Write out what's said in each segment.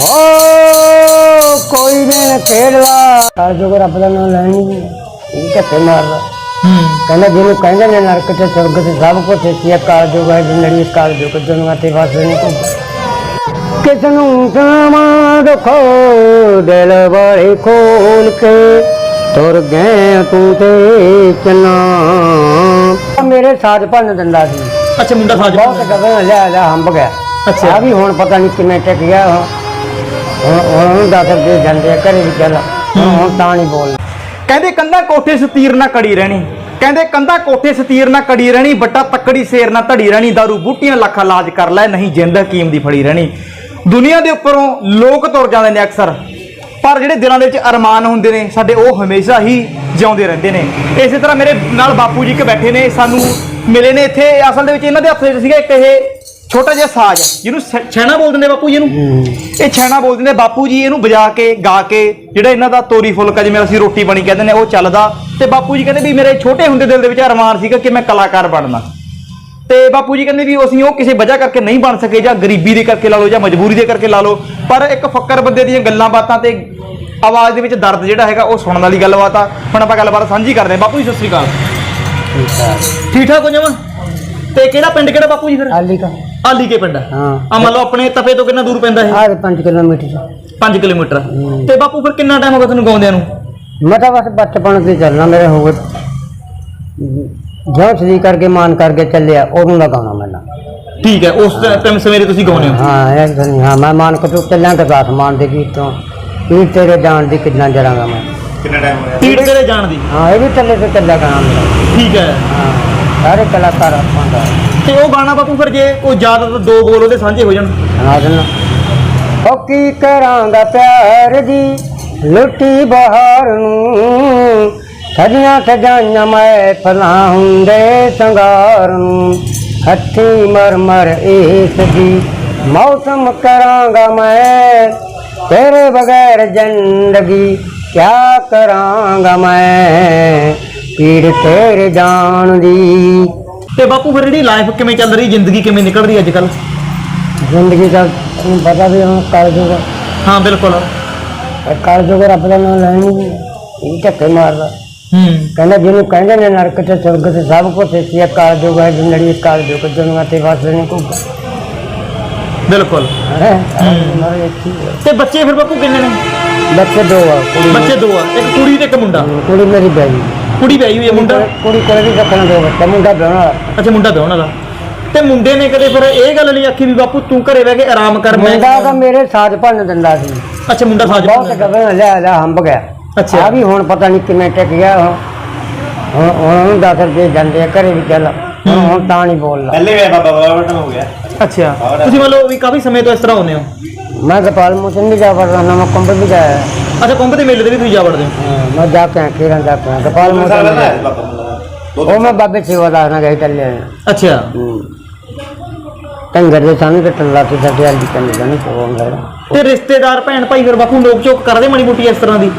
ਓ ਕੋਈ ਦਿਨ ਖੇਡਦਾ। ਕਾਲ ਜੋ ਰੱਬ ਦਾ ਨਾਮ ਲੈਣੀ ਇਹ ਧੱਕੇ ਮਾਰਦਾ। ਹੂੰ ਕਹਿੰਦਾ ਜਿਹਨੂੰ ਕਹਿੰਦੇ ਨੇ ਨਰਕ ਤੇ ਸੁਰਗ ਤੇ ਸਭ ਕੁਝ ਇੱਥੇ ਹੈ ਕਾਲ ਜੋ ਹੈ ਜਿੰਦੜੀ ਕਾਲ ਜੋ ਦੁਨੀਆ ਤੇ ਵਸ ਨਹੀਂ ਕੋ ਕਿਸ ਨੂੰ ਸੁਣਾਵਾਂ ਦੁੱਖੋ ਦਿਲ ਵਾਲੇ ਖੋਲ ਕੇ ਤੁਰ ਗਏ ਤੂੰ ਤੇ ਚਨਾ। ਮੇਰੇ ਸਾਥ ਭੰਨ ਦਿੰਦਾ ਸੀ। ਅੱਛਾ ਮੁੰਡਾ ਸਾਜ ਬਹੁਤ ਕਦੇ ਲਿਆ ਲਿਆ ਹੰਬ ਗਿਆ। ਅੱਛਾ। ਆ ਵੀ ਹੁਣ ਪਤਾ ਨਹੀਂ ਕਿਵੇਂ ਟਿਕ ਗਿਆ। ਹੁਣ ਉਹਨੂੰ ਦੱਸ ਦੇ ਜਾਂਦੇ ਆ ਘਰੇ ਵੀ ਚੱਲ। ਹੁਣ ਹੁਣ ਤਾਂ ਨਹੀਂ ਬੋਲ। ਕਹਿੰਦੇ ਕੰਧਾ ਕੋਠੇ ਸਤੀਰ ਨਾ ਕੜੀ ਰਹਿਣੀ। ਕਹਿੰਦੇ ਕੰਧਾ ਕੋਠੇ ਸਤੀਰ ਨਾ ਕੜੀ ਰਹਿਣੀ ਬੱਟਾ ਤੱਕੜੀ ਸੇਰ ਨਾ ਧੜੀ ਰਹਿਣੀ ਦਾਰੂ ਬੂਟੀਆਂ ਲੱਖਾ ਇਲਾਜ ਕਰ ਲੈ ਨਹੀਂ ਜਿੰਦ ਹਕੀਮ ਦੀ ਫੜੀ ਰਹਿਣੀ। ਦੁਨੀਆ ਦੇ ਉੱਪਰੋਂ ਲੋਕ ਤੁਰ ਜਾਂਦੇ ਨੇ ਅਕਸਰ। ਪਰ ਜਿਹੜੇ ਦਿਲਾਂ ਦੇ ਵਿੱਚ ਅਰਮਾਨ ਹੁੰਦੇ ਨੇ ਸਾਡੇ ਉਹ ਹਮੇਸ਼ਾ ਹੀ ਜਿਉਂਦੇ ਰਹਿੰਦੇ ਨੇ। ਇਸੇ ਤਰ੍ਹਾਂ ਮੇਰੇ ਨਾਲ ਬਾਪੂ ਜੀ ਇੱਕ ਬੈਠੇ ਨੇ ਸਾਨੂੰ ਮਿਲੇ ਨੇ ਇੱਥੇ। ਅਸਲ ਦੇ ਵਿੱਚ ਇਹਨਾਂ ਦੇ ਹੱਥ ਵਿੱਚ ਸੀਗਾ ਇੱਕ ਇਹ ਛੋਟਾ ਜਿਹਾ ਸਾਜ਼ ਜਿਹਨੂੰ ਛ- ਛੈਣਾ ਬੋਲਦੇ ਨੇ ਬਾਪੂ ਜੀ ਇਹਨੂੰ? ਇਹ ਛੈਣਾ ਬੋਲਦੇ ਨੇ ਬਾਪੂ ਜੀ ਇਹਨੂੰ ਵਜਾ ਕੇ ਗਾ ਕੇ ਜਿਹੜਾ ਇਹਨਾਂ ਦਾ ਤੋਰੀ ਫੁਲਕਾ ਜਿਵੇਂ ਅਸੀਂ ਰੋਟੀ ਬਣੀ ਕਹਿੰਦੇ ਨੇ ਉਹ ਚੱਲਦਾ। ਤੇ ਬਾਪੂ ਜੀ ਕਹਿੰਦੇ ਵੀ ਮੇਰੇ ਛੋਟੇ ਹੁੰਦੇ ਦਿਲ ਦੇ ਵਿੱਚ ਅਰਮਾਨ ਸੀਗਾ ਕਿ ਮੈਂ ਕਲਾਕਾਰ ਬਣਨਾ। ਤੇ ਬਾਪੂ ਜੀ ਕਹਿੰਦੇ ਵੀ ਅਸੀਂ ਉਹ ਕਿਸੇ ਵਜ੍ਹਾ ਕਰਕੇ ਨਹੀਂ ਬਣ ਸਕੇ ਜਾਂ ਗਰੀਬੀ ਦੇ ਕਰਕੇ ਲਾ ਲਓ ਜਾਂ ਮਜਬੂਰੀ ਦੇ ਕਰਕੇ ਲਾ ਲਓ। ਪਰ ਇੱਕ ਫੱਕਰ ਬੰਦੇ ਦੀਆਂ ਗੱਲਾਂ ਬਾਤਾਂ ਤੇ ਆਵਾਜ਼ ਦੇ ਵਿੱਚ ਦਰਦ ਜਿਹੜਾ ਹੈਗਾ ਉਹ ਸੁਣਨ ਵਾਲੀ ਗੱਲਬਾਤ ਆ। ਹੁਣ ਆਪਾਂ ਗੱਲਬਾਤ ਸਾਂਝੀ ਕਰਦੇ ਹਾਂ। ਬਾਪੂ ਜੀ ਸਤਿ ਸ੍ਰੀ ਅਕਾਲ। ਠੀਕ ਠਾਕ। ਹੋ ਜਾਵਾਂ? ਤੇ ਕਿਹੜਾ ਪਿੰਡ ਕਿਹੜਾ ਬਾਪੂ ਜੀ ਫਿਰ? ਆਲੀ ਕਾ ਆਲੀ ਕੇ ਪਿੰਡ ਹਾਂ। ਆ ਮੰਨ ਲਓ ਆਪਣੇ ਤਪੇ ਤੋਂ ਕਿੰਨਾ ਦੂਰ ਪੈਂਦਾ ਇਹ? ਆਹ 5 ਕਿਲੋਮੀਟਰ 5 ਕਿਲੋਮੀਟਰ ਤੇ ਬਾਪੂ ਫਿਰ ਕਿੰਨਾ ਟਾਈਮ ਹੋ ਗਿਆ ਤੁਹਾਨੂੰ ਗਾਉਂਦਿਆਂ ਨੂੰ? ਮੈਂ ਤਾਂ ਬਸ ਬਚਪਨ ਤੇ ਚੱਲਣਾ ਮੇਰੇ ਹੋ ਗਏ ਜੋ ਸਦੀ ਕਰਕੇ ਮਾਨ ਕਰਕੇ ਚੱਲਿਆ ਉਹਨੂੰ ਦਾ ਗਾਣਾ ਮੈਨਾਂ ਠੀਕ ਹੈ ਉਸ ਟਾਈਮ ਸਵੇਰੇ ਤੁਸੀਂ ਗਾਉਂਦੇ ਹੋ? ਹਾਂ ਇਹ ਤਾਂ ਨਹੀਂ, ਹਾਂ ਮੈਂ ਮਾਨ ਕੇ ਤੂੰ ਚੱਲਾਂ ਕੇ ਸਾਥ ਮਾਨ ਦੇ ਗੀਤ ਤੋਂ। ਕੀ ਤੇਰੇ ਜਾਣ ਦੀ ਕਿੰਨਾ ਜਰਾਂਗਾ ਮੈਂ। ਪੀੜ ਤੇਰੇ ਜਾਣ ਦੀ? ਹਾਂ ਇਹ ਵੀ ਚੱਲੇ ਤੇ ਚੱਲਿਆ ਗਾਣਾ ਮੇਰਾ ਠੀਕ ਹੈ। ਹਾਂ ਸਾਰੇ ਕਲਾਕਾਰ ਆਪਾਂ ਦਾ। ਤੇ ਉਹ ਗਾਣਾ ਬਾਪੂ ਫਿਰ ਜੇ ਉਹ ਜ਼ਿਆਦਾ ਤਾਂ ਦੋ ਬੋਲ ਉਹਦੇ ਸਾਂਝੇ ਹੋ ਜਾਣ। ਸੁਣਾ ਦੇਣਾ ਉਹ ਕੀ ਕਰਾਂਗਾ ਪਿਆਰ ਦੀ ਲੁੱਟੀ ਬਹਾਰ ਨੂੰ। ਸਜੀਆਂ ਸਜਾਈਆਂ ਮੈਂ ਫਲਾਂ ਹੁੰਦੇ ਸੰਗਾਰ ਨੂੰ। ਹੱਥੀ ਮਰ ਇਸ ਦੀ ਮੌਸਮ ਕਰਾਂਗਾ ਮੈਂ। ਤੇਰੇ ਬਗੈਰ ਜ਼ਿੰਦਗੀ ਕਿਆ ਕਰਾਂਗਾ ਮੈਂ? ਪੀੜ ਤੇਰੇ ਜਾਣ ਦੀ ਤੇ ਬਾਪੂ ਫਿਰ ਜਿਹੜੀ ਲਾਈਫ ਕਿਵੇਂ ਚੱਲ ਰਹੀ ਜ਼ਿੰਦਗੀ ਕਿਵੇਂ ਨਿਕਲ ਰਹੀ ਅੱਜ ਕੱਲ ਜ਼ਿੰਦਗੀ ਦਾ ਤੁਹਾਨੂੰ ਪਤਾ ਵੀ ਹੁਣ ਕਾਲ ਜੂਗਾ ਹਾਂ ਬਿਲਕੁਲ। ਕਾਲ ਜੂਗਾ ਰੱਬ ਦਾ ਨਾਮ ਲੈਣੀ ਇਹ ਧੱਕੇ ਮਾਰਦਾ। ਹੂੰ। ਕਹਿੰਦਾ ਜਿਹਨੂੰ ਕਹਿੰਦੇ ਨੇ ਨਰਕ ਤੇ ਸੁਰਗ ਤੇ ਸਭ ਕੁਝ ਇੱਥੇ ਹੈ ਕਾਲ ਜੂਗਾ ਜਿੰਦੜੀ ਕਾਲ ਜੂਗਾ ਦੁਨੀਆ ਤੇ ਵਸ ਨਹੀਂ ਕੋ ਬਿਲਕੁਲ। ਹੈ? ਹੀ। ਹੈ। ਤੇ ਬੱਚੇ ਫਿਰ ਬਾਪੂ ਕਿੰਨੇ ਨੇ? ਬੱਚੇ ਦੋ ਆ ਕੁੜੀ ਬੱਚੇ ਦੋ ਆ ਇੱਕ ਕੁੜੀ ਤੇ ਇੱਕ ਮੁੰਡਾ। ਕੁੜੀ ਮੇਰੀ ਬੈਗੀ ਕੁੜੀ ਵਿਆਹੀ ਹੋਈ ਹੈ ਮੁੰਡਾ? ਕੁੜੀ ਕੋਲ ਵੀ ਰੱਖਣਾ ਦੋ ਬੱਚਾ ਮੁੰਡਾ ਵਿਆਹਣਾ ਵਾਲਾ। ਅੱਛਾ ਮੁੰਡਾ ਵਿਆਹਣ ਵਾਲਾ। ਤੇ ਮੁੰਡੇ ਨੇ ਕਦੇ ਫਿਰ ਇਹ ਗੱਲ ਨਹੀਂ ਆਖੀ ਵੀ ਬਾਪੂ ਤੂੰ ਘਰੇ ਬਹਿ ਕੇ ਆਰਾਮ ਕਰ ਮੈਂ ਮੁੰਡਾ ਤਾਂ ਮੇਰੇ ਸਾਥ ਭੰਨ ਦਿੰਦਾ ਸੀ। ਅੱਛਾ ਮੁੰਡਾ ਸਾਜ ਬਹੁਤ ਕਦੇ ਲਿਆ ਲਿਆ ਹੰਬ ਗਿਆ। ਅੱਛਾ। ਆ ਵੀ ਹੁਣ ਪਤਾ ਨਹੀਂ ਕਿਵੇਂ ਟਿਕ ਗਿਆ ਉਹ। ਹੁਣ ਹੁਣ ਉਹਨੂੰ ਦੱਸ ਦੇ ਜਾਂਦੇ ਆ ਘਰੇ ਵੀ ਚੱਲ। ਹੁਣ ਹੁਣ ਤਾਂ ਨਹੀਂ ਬੋਲਦਾ। ਪਹਿਲੇ ਵੀ ਬਾਬਾ ਬਾਬਾ ਹੋ ਗਿਆ। ਅੱਛਾ। ਤੁਸੀਂ ਮੰਨ ਲਓ ਵੀ ਕਾਫੀ ਸਮੇਂ ਤੋਂ ਇਸ ਤਰ੍ਹਾਂ ਹੁੰਦੇ ਹੋ। ਮੈਂ ਗੋਪਾਲ ਮੋਚਨ ਵੀ ਜਾ ਵੜਦਾ ਨਾ ਮੈਂ ਕੰਬਲ ਵੀ ਜਾਇਆ। ਅੱਛਾ ਕੁੰਭ ਦੇ ਮੇਲੇ ਦੇ ਵੀ ਤੁਸੀਂ ਜਾ ਵੜਦੇ ਹੋ? ਮੈਂ ਜਾ ਕੇ ਕਿਰਨ ਜਾ ਕੇ ਗੋਪਾਲ ਮੋਚਨ। ਉਹ ਮੈਂ ਬਾਬੇ ਸੇਵਾਦਾਰ ਨਾਲ ਗਏ ਚੱਲੇ ਆ ਅੱਛਾ। ਟੰਗਰ ਦੇ ਸਾਨੂੰ ਤੇ ਟੱਲਾ ਤੇ ਸਾਡੇ ਵਾਲੀ ਕੰਨ ਦਾ ਨਹੀਂ ਪਵਾਉਂਦਾ ਤੇ ਰਿਸ਼ਤੇਦਾਰ ਭੈਣ ਭਾਈ ਫਿਰ ਬਾਪੂ ਨੋਕ ਝੋਕ ਕਰਦੇ ਮਾੜੀ ਮੋਟੀ ਇਸ ਤਰ੍ਹਾਂ ਦੀ?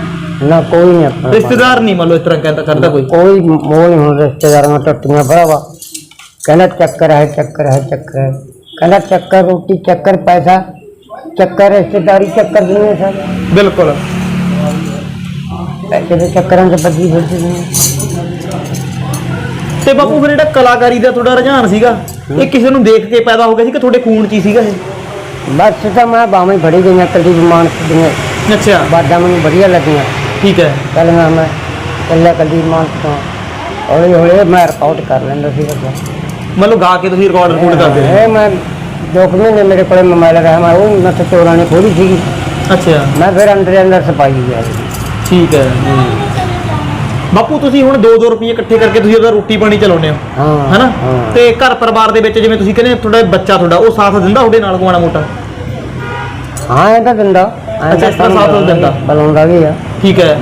ਨਾ ਕੋਈ ਨਹੀਂ ਆਪਣਾ। ਰਿਸ਼ਤੇਦਾਰ ਨਹੀਂ ਮੰਨ ਲਓ ਇਸ ਤਰ੍ਹਾਂ ਕਹਿੰਦਾ ਕਰਦਾ ਕੋਈ। ਕੋਈ ਮੋਹ ਨਹੀਂ ਹੁਣ ਰਿਸ਼ਤੇਦਾਰਾਂ ਨਾਲ ਟੱਟੀਆਂ ਭਰਾਵਾ। ਕਹਿੰਦਾ ਚੱਕਰ ਹੈ ਚੱਕਰ ਹੈ ਚੱਕਰ ਹੈ। ਕਹਿੰਦਾ ਚੱਕਰ ਰੋਟੀ ਚੱਕਰ ਪੈਸਾ। ਚੱਕਰ ਰਿਸ਼ਤੇਦਾਰੀ ਚੱਕਰ ਦੁਨੀਆ ਸਭ। ਬਿਲਕੁਲ। ਪੈਸੇ ਦੇ ਚੱਕਰਾਂ 'ਚ ਬੱਜੀ ਫਿਰਦੀ ਦੁਨੀਆ ਤੇ ਬਾਪੂ ਫਿਰ ਜਿਹੜਾ ਕਲਾਕਾਰੀ ਦਾ ਤੁਹਾਡਾ ਰੁਝਾਨ ਸੀਗਾ ਇਹ ਕਿਸੇ ਨੂੰ ਦੇਖ ਕੇ ਪੈਦਾ ਹੋ ਗਿਆ ਸੀ ਕਿ ਤੁਹਾਡੇ ਖੂਨ 'ਚ ਹੀ ਸੀਗਾ ਇਹ? ਬਸ ਤਾਂ ਮੈਂ ਬਾਵੇਂ ਫੜੀ ਗਈਆਂ ਕੁਲਦੀਪ ਮਾਨਕ ਦੀਆਂ ਅੱਛਾ। ਬਾਦਾਂ ਮੈਨੂੰ ਵਧੀਆ ਲੱਗੀਆਂ। ਠੀਕ ਹੈ। ਕੱਲ ਮੈਂ ਮੈਂ ਕੱਲਾ ਕੁਲਦੀਪ ਮਾਨਕ ਤੋਂ ਹੌਲੀ ਹੌਲੀ ਮੈਂ ਰਿਪੋਰਟ ਕਰ ਲੈਂਦਾ ਸੀ। ਮੰਨ ਗਾ ਕੇ ਤੁਸੀਂ ਰਿਕਾਰਡ ਰਿਕਾਰਡ ਕਰਦੇ ਹੋ। ਇਹ ਮੈਂ ਦੋ ਕੁ ਮਹੀਨੇ ਮੇਰੇ ਕੋਲੇ ਮੋਬਾਈਲ ਰਿਹਾ ਮੈਂ ਉਹ ਤਾਂ ਚੋਰਾਂ ਨੇ ਖੋਲੀ ਸੀਗੀ। ਅੱਛਾ। ਮੈਂ ਫਿਰ ਅੰਦਰ ਅੰਦਰ ਸਪਾਈ ਗਿਆ ਠੀਕ ਹੈ। ਬਾਪੂ ਤੁਸੀਂ ਹੁਣ 2-2 ਰੁਪਏ ਇਕੱਠੇ ਕਰਕੇ ਤੁਸੀਂ ਉਹਦਾ ਰੋਟੀ ਪਾਣੀ ਚਲਾਉਂਦੇ ਹੋ। ਹਾਂ ਹੈਨਾ? ਹਾਂ। ਤੇ ਘਰ ਪਰਿਵਾਰ ਦੇ ਵਿੱਚ ਜਿਵੇਂ ਤੁਸੀਂ ਕਹਿੰਦੇ ਤੁਹਾਡਾ ਬੱਚਾ ਤੁਹਾਡਾ ਉਹ ਸਾਥ ਦਿੰਦਾ ਤੁਹਾਡੇ ਨਾਲ ਕੋਣਾ ਮੋਟਾ? ਹਾਂ ਇਹ ਤਾਂ ਦਿੰਦਾ। ਐਂ ਅੱਛਾ, ਇਸ ਤਰ੍ਹਾਂ ਸਾਥ ਉਹ ਦਿੰਦਾ। ਬੁਲਾਉਂਦਾ ਵੀ ਆ। ਠੀਕ ਹੈ।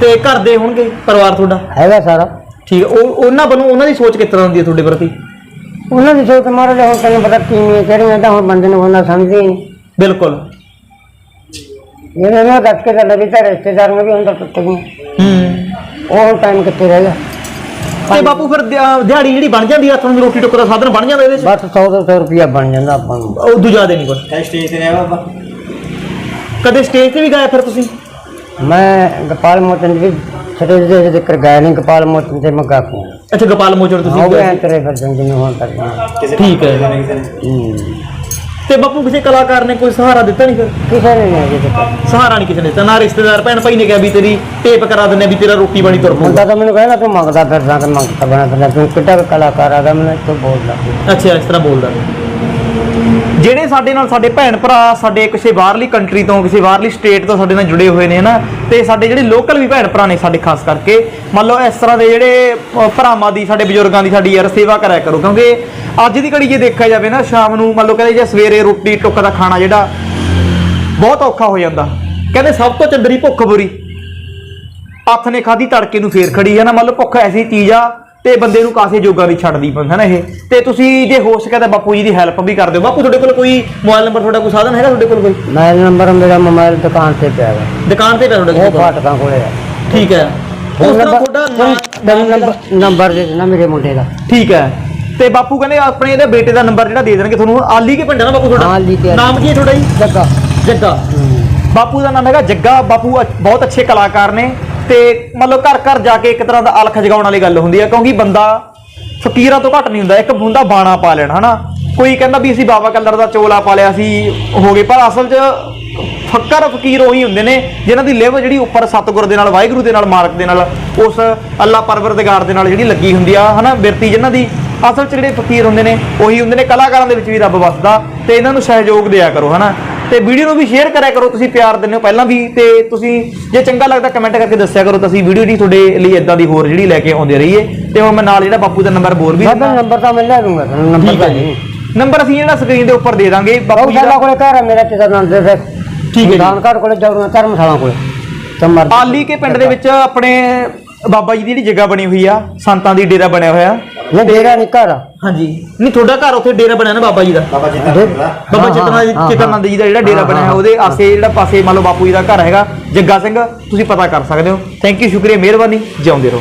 ਤੇ ਘਰ ਦੇ ਹੋਣਗੇ ਪਰਿਵਾਰ ਤੁਹਾਡਾ? ਹੈਗਾ ਸਾਰਾ। ਠੀਕ ਹੈ। ਉਹ ਉਹਨਾਂ ਵੱਲੋਂ ਉਹਨਾਂ ਦੀ ਸੋਚ ਕਿਸ ਤਰ੍ਹਾਂ ਹੁੰਦੀ ਹੈ ਤੁਹਾਡੇ ਪ੍ਰਤੀ? ਉਹਨਾਂ ਦੀ ਸੋਚ ਮਾਰੇ ਹੁਣ ਤੈਨੂੰ ਪਤਾ ਕਿਵੇਂ ਕਿਹੜੀਆਂ ਤਾਂ ਹੁਣ ਬੰਦੇ ਨੂੰ ਉਹਨਾਂ ਸਮਝਦੇ ਹੀ ਨਹੀਂ। ਬਿਲਕੁਲ। ਇਹਨਾਂ ਨੂੰ ਦੱਸ ਕੇ ਤਾਂ ਲੱਗੀ ਤਾਂ ਰਿਸ਼ਤੇਦਾਰ ਨੂੰ ਵੀ ਹੁੰਦਾ ਟੁੱਟ ਗਈ ਹੂੰ। ਉਹ ਟਾਈਮ ਕਿੱਥੇ ਰਹਿ ਗਿਆ? ਤੇ ਬਾਪੂ ਫਿਰ ਦਿਹਾ- ਦਿਹਾੜੀ ਜਿਹੜੀ ਬਣ ਜਾਂਦੀ ਆ ਤੁਹਾਨੂੰ ਰੋਟੀ ਟੁੱਕ ਦਾ ਸਾਧਨ ਬਣ ਜਾਂਦਾ ਇਹਦੇ ਚ? ਬਸ 100 200 ਰੁਪਇਆ ਬਣ ਜਾਂਦਾ ਆਪਾਂ ਨੂੰ। ਉਹ ਦੂਜਾ ਦੇ ਨਹੀਂ ਕੁਛ ਕੈ ਸਟੇਜ ਤੇ ਰਿਹਾ ਬਾਬਾ? ਕਦੇ ਸਟੇਜ ਤੇ ਵੀ ਗਾਇਆ ਫਿਰ ਤੁਸੀਂ? ਮੈਂ ਗੋਪਾਲ ਮੋਚਨ ਦੀ ਸਟੇਜ ਦੇ ਜ਼ਿਕਰ ਨਹੀਂ ਗੋਪਾਲ ਮੋਚਨ ਤੇ ਮੈਂ ਗਾਖੂ ਅੱਛਾ ਗੋਪਾਲ ਮੋਚਨ ਤੁਸੀਂ ਹੋ ਗਾਇਆ ਗਏ ਤੇਰੇ ਫਿਰ ਜਿੰਨੇ ਹੋਣ ਕਰਦਾ ਕਿਸੇ ਠੀਕ ਹੈ। ਨੇ ਕਿਸੇ ਨੇ। ਹੂੰ। ਤੇ ਬਾਪੂ ਕਿਸੇ ਕਲਾਕਾਰ ਨੇ ਕੋਈ ਸਹਾਰਾ ਦਿੱਤਾ ਨਹੀਂ ਫਿਰ? ਕਿਸੇ ਨੇ ਨਹੀਂ ਤੱਕ ਸਹਾਰਾ ਨਹੀਂ ਕਿਸੇ ਨੇ ਦਿੱਤਾ ਨਾ ਰਿਸ਼ਤੇਦਾਰ ਭੈਣ ਭਾਈ ਨੇ ਕਿਹਾ ਵੀ ਤੇਰੀ ਟੇਪ ਕਰਾ ਦਿੰਦੇ ਆ ਵੀ ਤੇਰਾ ਰੋਟੀ ਪਾਣੀ ਤੁਰ ਪਊਗਾ। ਤਾਂ ਮੈਨੂੰ ਕਹਿੰਦਾ ਤੂੰ ਮੰਗਦਾ ਫਿਰਦਾ ਤੇ ਮੰਗਦਾ ਬਣਾ ਫਿਰਦਾ ਤੂੰ ਕਿੱਡਾ ਕੁ ਕਲਾਕਾਰ ਆਦਾ ਮੈਨੂੰ ਤੂੰ ਬੋਲਦਾ। ਅੱਛਾ ਇਸ ਤਰ੍ਹਾਂ ਬੋਲਦਾ। ਜਿਹੜੇ ਸਾਡੇ ਨਾਲ ਸਾਡੇ ਭੈਣ ਭਰਾ, ਸਾਡੇ ਕਿਸੇ ਬਾਹਰਲੀ ਕੰਟਰੀ ਤੋਂ, ਕਿਸੇ ਬਾਹਰਲੀ ਸਟੇਟ ਤੋਂ ਸਾਡੇ ਨਾਲ ਜੁੜੇ ਹੋਏ ਨੇ, ਹਨਾ? ਤੇ ਸਾਡੇ ਜਿਹੜੇ ਲੋਕਲ ਵੀ ਭੈਣ ਭਰਾ ਨੇ ਸਾਡੇ, ਖਾਸ ਕਰਕੇ, ਮੰਨ ਲਓ ਇਸ ਤਰ੍ਹਾਂ ਦੇ ਜਿਹੜੇ ਭਰਾਵਾਂ ਦੀ, ਸਾਡੇ ਬਜ਼ੁਰਗਾਂ ਦੀ ਸਾਡੀ ਯਾਰ ਸੇਵਾ ਕਰਿਆ ਕਰੋ, ਕਿਉਂਕਿ ਅੱਜ ਦੀ ਘੜੀ ਜੇ ਦੇਖਿਆ ਜਾਵੇ ਨਾ, ਸ਼ਾਮ ਨੂੰ ਮੰਨ ਲਓ ਕਹਿੰਦੇ ਜੇ ਸਵੇਰੇ ਰੋਟੀ, ਟੁੱਕ ਦਾ ਖਾਣਾ ਜਿਹੜਾ, ਬਹੁਤ ਔਖਾ ਹੋ ਜਾਂਦਾ। ਕਹਿੰਦੇ ਸਭ ਤੋਂ ਚੰਦਰੀ ਭੁੱਖ ਬੁਰੀ। ਹੱਥ ਨੇ ਖਾਦੀ ਤੜਕੇ ਨੂੰ ਫੇਰ ਖੜੀ ਹੈ ਨਾ ਮੰਨ ਲਓ ਭੁੱਖ ਐਸੀ ਚੀਜ਼ ਆ ਤੇ ਬੰਦੇ ਨੂੰ ਕਾਸੇ ਜੋਗਾ ਨਹੀਂ ਛੱਡਦੀ ਪੈਂਦਾ ਨਾ ਇਹ? ਤੇ ਤੁਸੀਂ ਜੇ ਹੋ ਸਕੇ ਤਾਂ ਬਾਪੂ ਜੀ ਦੀ ਹੈਲਪ ਵੀ ਕਰ ਦਿਓ। ਬਾਪੂ ਤੁਹਾਡੇ ਕੋਲ ਕੋਈ ਮੋਬਾਈਲ ਨੰਬਰ ਤੁਹਾਡਾ ਕੋਈ ਸਾਧਨ ਹੈਗਾ ਤੁਹਾਡੇ ਕੋਲ ਕੋਈ? ਮੈਂ ਨੰਬਰ ਮੇਰਾ ਮੋਬਾਈਲ ਦੁਕਾਨ ਤੇ ਪਿਆ ਹੈ ਦੁਕਾਨ ਤੇ ਪਿਆ ਤੁਹਾਡੇ ਉਹ ਕੋਲ ਫਾਟਕਾਂ ਕੋਲੇ ਹੈ ਠੀਕ ਹੈ। ਉਸ ਤਰ੍ਹਾਂ ਤੁਹਾਡਾ ਨਾਂ- ਨੰਬਰ ਨੰਬਰ ਦੇ ਦੇਣਾ ਮੇਰੇ ਮੁੰਡੇ ਦਾ। ਠੀਕ ਹੈ। ਤੇ ਬਾਪੂ ਕਹਿੰਦੇ ਆਪਣੇ ਇਹਦੇ ਬੇਟੇ ਦਾ ਨੰਬਰ ਜਿਹੜਾ ਦੇ ਦੇਣਗੇ ਤੁਹਾਨੂੰ ਆਲੀ ਕੇ ਪਿੰਡ ਹੈ ਨਾ ਬਾਪੂ ਤੁਹਾਡਾ? ਹਾਂ, ਆਲੀ ਕੇ। ਨਾਮ ਕੀ ਹੈ ਤੁਹਾਡਾ ਜੀ? ਜੱਗਾ। ਜੱਗਾ। ਬਾਪੂ ਦਾ ਨਾਮ ਹੈਗਾ ਜੱਗਾ। ਬਾਪੂ ਅ- ਬਹੁਤ ਅੱਛੇ ਕਲਾਕਾਰ ਨੇ। ਤੇ ਮਤਲਬ ਘਰ ਘਰ ਜਾ ਕੇ ਇੱਕ ਤਰ੍ਹਾਂ ਦਾ ਅਲਖ ਜਗਾਉਣ ਵਾਲੀ ਗੱਲ ਹੁੰਦੀ ਹੈ ਕਿਉਂਕਿ ਬੰਦਾ ਫਕੀਰਾਂ ਤੋਂ ਘੱਟ ਨਹੀਂ ਹੁੰਦਾ, ਇੱਕ ਹੁੰਦਾ ਬਾਣਾ ਪਾ ਲੈਣਾ, ਹਨਾ? ਕੋਈ ਕਹਿੰਦਾ ਵੀ ਅਸੀਂ ਬਾਬਾ ਕਲਰ ਦਾ ਚੋਲਾ ਪਾ ਲਿਆ ਸੀ, ਹੋ ਗਏ, ਪਰ ਅਸਲ 'ਚ ਫੱਕਰ ਫਕੀਰ ਉਹੀ ਹੁੰਦੇ ਨੇ, ਜਿਨ੍ਹਾਂ ਦੀ ਲਿਵ ਜਿਹੜੀ ਉੱਪਰ ਸਤਿਗੁਰ ਦੇ ਨਾਲ, ਵਾਹਿਗੁਰੂ ਦੇ ਨਾਲ, ਮਾਲਕ ਦੇ ਨਾਲ, ਉਸ ਅੱਲਾ ਪਰਵਰਦਗਾਰ ਦੇ ਨਾਲ ਜਿਹੜੀ ਲੱਗੀ ਹੁੰਦੀ ਆ, ਹਨਾ, ਬਿਰਤੀ ਜਿਨ੍ਹਾਂ ਦੀ, ਅਸਲ 'ਚ ਜਿਹੜੇ ਫਕੀਰ ਹੁੰਦੇ ਨੇ, ਉਹੀ ਹੁੰਦੇ ਨੇ, ਕਲਾਕਾਰਾਂ ਦੇ ਵਿੱਚ ਵੀ ਰੱਬ ਵਸਦਾ, ਤੇ ਇਹਨਾਂ ਨੂੰ ਸਹਿਯੋਗ ਦਿਆ ਕਰੋ, ਹਨਾ? ਤੇ ਵੀਡੀਓ ਨੂੰ ਵੀ ਸ਼ੇਅਰ ਕਰਿਆ ਕਰੋ ਤੁਸੀਂ ਪਿਆਰ ਦਿੰਦੇ ਹੋ। ਪਹਿਲਾਂ ਵੀ ਤੇ ਤੁਸੀਂ ਜੇ ਚੰਗਾ ਲੱਗਦਾ ਕਮੈਂਟ ਕਰਕੇ ਦੱਸਿਆ ਕਰੋ ਤਾਂ ਅਸੀਂ ਵੀਡੀਓ ਦੀ ਤੁਹਾਡੇ ਲਈ ਇਦਾਂ ਦੀ ਹੋਰ ਜਿਹੜੀ ਲੈ ਕੇ ਆਉਂਦੇ ਰਹੀਏ। ਤੇ ਹੁਣ ਮੈਂ ਨਾਲ ਜਿਹੜਾ ਬਾਪੂ ਦਾ ਨੰਬਰ ਬੋਰ ਵੀ ਬਾਬਾ ਨੰਬਰ ਤਾਂ ਮੈਂ ਲੈ ਦੂੰਗਾ ਤੈਨੂੰ ਨੰਬਰ ਤਾਂ ਜੀ। ਨਹੀਂ। ਨੰਬਰ ਅਸੀਂ ਜਿਹੜਾ ਸਕਰੀਨ ਦੇ ਉੱਪਰ ਦੇ ਦਾਂਗੇ ਬਾਪੂ ਜੀ ਦਾ। ਕੋਲੇ ਘਰ ਹੈ ਮੇਰਾ ਤੇ ਨਾਮ ਦੇ ਫਿਰ। ਠੀਕ ਹੈ ਜੀ। ਦਾਨਕਾਰ ਕੋਲੇ ਜੌੜੀਆਂ ਧਰਮਸ਼ਾਲਾ ਕੋਲੇ। ਤਮਰ ਆਲੀ ਕੇ ਪਿੰਡ ਦੇ ਵਿੱਚ ਆਪਣੇ ਬਾਬਾ ਜੀ ਦੀ ਜਿਹੜੀ ਜਗ੍ਹਾ ਬਣੀ ਹੋਈ ਆ ਸੰਤਾਂ ਦੀ ਡੇਰਾ ਬਣਿਆ ਹੋਇਆ। ਨਹੀਂ ਡੇਰਾ ਨਹੀਂ ਘਰ ਹਾਂਜੀ। ਨਹੀਂ ਤੁਹਾਡਾ ਘਰ ਉੱਥੇ ਡੇਰਾ ਬਣਿਆ ਨਾ ਬਾਬਾ ਜੀ ਦਾ? ਬਾਬਾ ਜੀ ਦਾ ਦੇ- ਬਾਬਾ ਹਾਂ, ਹਾਂ, ਚਿਤਨਾਨੰਦ ਜੀ ਦਾ ਜਿਹੜਾ ਡੇਰਾ ਹਾਂ, ਬਣਿਆ ਹੈ। ਹਾਂ, ਉਹਦੇ ਆਸੇ ਜਿਹੜਾ ਪਾਸੇ ਮੰਨ ਲਓ ਬਾਪੂ ਜੀ ਦਾ ਘਰ ਹੈਗਾ ਜੱਗਾ ਸਿੰਘ ਤੁਸੀਂ ਪਤਾ ਕਰ ਸਕਦੇ ਹੋ। ਥੈਂਕ ਯੂ ਸ਼ੁਕਰੀਆ ਮਿਹਰਬਾਨੀ ਜਿਉਂਦੇ ਰਹੋ।